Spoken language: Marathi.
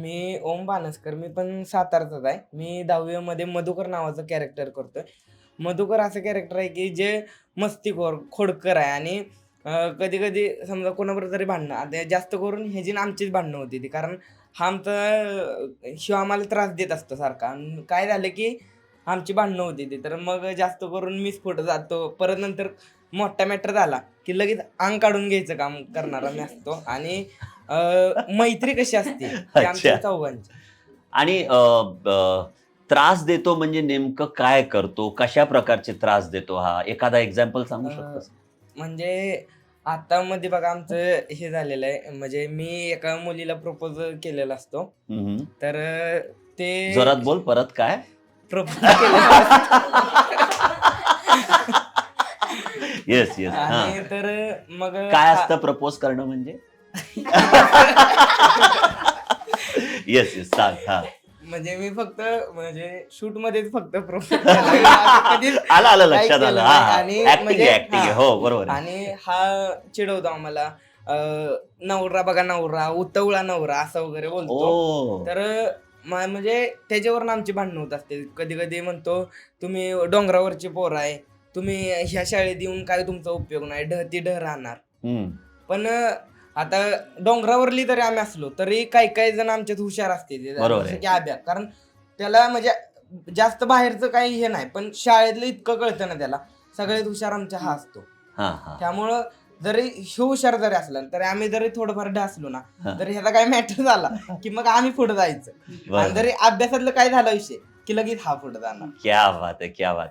मी ओम बानसकर मी पण सातारचाच आहे. मी दहावीमध्ये मधुकर नावाचं कॅरेक्टर करतोय. मधुकर असं कॅरेक्टर आहे की जे मस्तीखोर खोडकर आहे आणि कधी कधी समजा कोणाबरोबर तरी भांडणं आता जास्त करून ह्याची आमचीच भांडणं होती ती. कारण हा आमचा शिव आम्हाला त्रास देत असतो सारखा. काय झालं की आमची भांडणं होती ती. तर मग जास्त करून मीच स्फोट जातो. परत नंतर मोठा मॅटर झाला की लगेच अंग काढून घ्यायचं काम करणारा मी असतो. आणि अं, मैत्री कशी असते? ती आमच्या अच्छा. चौघांची आणि अ, ब- त्रास देतो म्हणजे नेमकं काय करतो? कशा प्रकारचे त्रास देतो हा? एखादा एक्झाम्पल सांगू अ, शकतोस? म्हणजे आता मध्ये बघा आमचं हे झालेलं आहे. म्हणजे मी एका मुलीला प्रपोज केलेला असतो. हम्म. तर ते जोरात बोल परत काय? प्रपोज केलेलं येस येस हा आणि तर मग काय असतं प्रपोज करणं म्हणजे? येस येस सांग हा. म्हणजे मी फक्त म्हणजे शूट मध्येच फक्त आलं आलं लक्षात आलं. हा आणि म्हणजे- आहे ऍक्टिंग आहे हा. बरोबर आहे. आणि हा चिडवतो आम्हाला. अं, नवरा बघा नवरा उतवळा नवरा असं वगैरे बोलतो. ओ. तर म- म्हणजे त्याच्यावरून आमची भांडणं होत असते. कधी कधी म्हणतो तुम्ही डोंगरावरची पोर आहे. तुम्ही ह्या शाळेत येऊन काय तुमचा उपयोग नाही. ढ ती ढ राहणार. हम्म. पण आता डोंगरावरली तरी आम्ही असलो तरी काही काही जण आमच्यात हुशार असते ते. बरोबर जसं आहे. की अभ्या कारण त्याला म्हणजे जास्त बाहेरचं काही हे नाही पण शाळेतलं इतकं कळतं ना त्याला सगळ्यात हुशार आमच्या हा असतो हा हा त्यामुळं जरी ह्यो हुशार जरी असला तरी आम्ही जरी थोडंफार ढासलो ना हा. तरी ह्याचा काय मॅटर झाला की मग आम्ही पुढे जायचं आणि. जरी अभ्यासातलं काय झाला विषय की लगेच हा पुढे जाणार क्या बात आहे क्या बात